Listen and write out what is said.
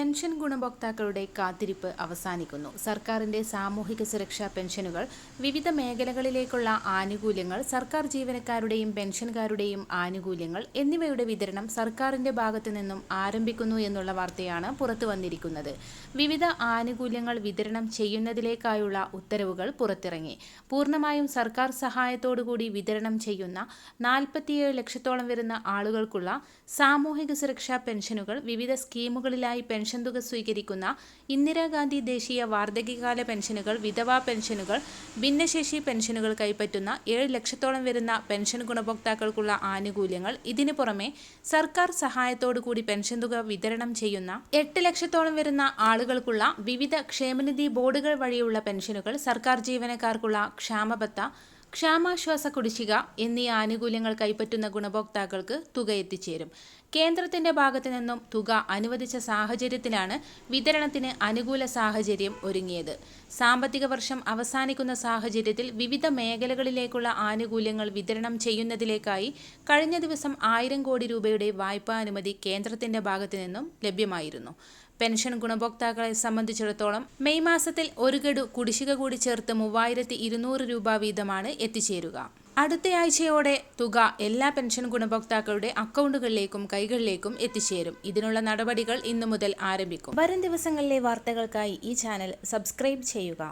Pension ഗുണഭോക്താക്കളുടെ കാത്തിരിപ്പ് അവസാനിക്കുന്നു. സർക്കാരിന്റെ സാമൂഹിക സുരക്ഷാ പെൻഷനുകൾ വിവിധ മേഖലകളിലേക്കുള്ള ആനുകൂല്യങ്ങൾ സർക്കാർ ജീവനക്കാരുടെയും പെൻഷൻകാരുടെയും ആനുകൂല്യങ്ങൾ എന്നിവയുടെ വിതരണം സർക്കാരിന്റെ ഭാഗത്തു നിന്നും ആരംഭിക്കുന്നു എന്നുള്ള വാർത്തയാണ് പുറത്തു വന്നിരിക്കുന്നത്. വിവിധ ആനുകൂല്യങ്ങൾ വിതരണം ചെയ്യുന്നതിലേക്കായുള്ള ഉത്തരവുകൾ പുറത്തിറങ്ങി. പൂർണമായും സർക്കാർ സഹായത്തോടുകൂടി വിതരണം ചെയ്യുന്ന നാൽപ്പത്തിയേഴ് ലക്ഷത്തോളം വരുന്ന ആളുകൾക്കുള്ള സാമൂഹിക സുരക്ഷാ പെൻഷനുകൾ വിവിധ സ്കീമുകളിലായി പെൻഷൻ തുക സ്വീകരിക്കുന്ന ഇന്ദിരാഗാന്ധി ദേശീയ വാർദ്ധകികാല പെൻഷനുകൾ വിധവാ പെൻഷനുകൾ ഭിന്നശേഷി പെൻഷനുകൾ കൈപ്പറ്റുന്ന ഏഴ് ലക്ഷത്തോളം വരുന്ന പെൻഷൻ ഗുണഭോക്താക്കൾക്കുള്ള ആനുകൂല്യങ്ങൾ ഇതിനു പുറമെ സർക്കാർ സഹായത്തോടു കൂടി പെൻഷൻ തുക വിതരണം ചെയ്യുന്ന എട്ട് ലക്ഷത്തോളം വരുന്ന ആളുകൾക്കുള്ള വിവിധ ക്ഷേമനിധി ബോർഡുകൾ വഴിയുള്ള പെൻഷനുകൾ സർക്കാർ ജീവനക്കാർക്കുള്ള ക്ഷാമബത്ത ക്ഷാമാശ്വാസ കുടിശ്ശിക എന്നീ ആനുകൂല്യങ്ങൾ കൈപ്പറ്റുന്ന ഗുണഭോക്താക്കൾക്ക് തുക എത്തിച്ചേരും. കേന്ദ്രത്തിന്റെ ഭാഗത്തു നിന്നും തുക അനുവദിച്ച സാഹചര്യത്തിലാണ് വിതരണത്തിന് അനുകൂല സാഹചര്യം ഒരുങ്ങിയത്. സാമ്പത്തിക വർഷം അവസാനിക്കുന്ന സാഹചര്യത്തിൽ വിവിധ മേഖലകളിലേക്കുള്ള ആനുകൂല്യങ്ങൾ വിതരണം ചെയ്യുന്നതിലേക്കായി കഴിഞ്ഞ ദിവസം ആയിരം കോടി രൂപയുടെ വായ്പാ അനുമതി കേന്ദ്രത്തിന്റെ ഭാഗത്തു നിന്നും ലഭ്യമായിരുന്നു. പെൻഷൻ ഗുണഭോക്താക്കളെ സംബന്ധിച്ചിടത്തോളം മെയ് മാസത്തിൽ ഒരു ഗഡു കുടിശ്ശിക കൂടി ചേർത്ത് മൂവായിരത്തി ഇരുന്നൂറ് രൂപ വീതമാണ് എത്തിച്ചേരുക. അടുത്തയാഴ്ചയോടെ തുക എല്ലാ പെൻഷൻ ഗുണഭോക്താക്കളുടെ അക്കൗണ്ടുകളിലേക്കും കൈകളിലേക്കും എത്തിച്ചേരും. ഇതിനുള്ള നടപടികൾ ഇന്നു മുതൽ ആരംഭിക്കും. വരും ദിവസങ്ങളിലെ വാർത്തകൾക്കായി ഈ ചാനൽ സബ്സ്ക്രൈബ് ചെയ്യുക.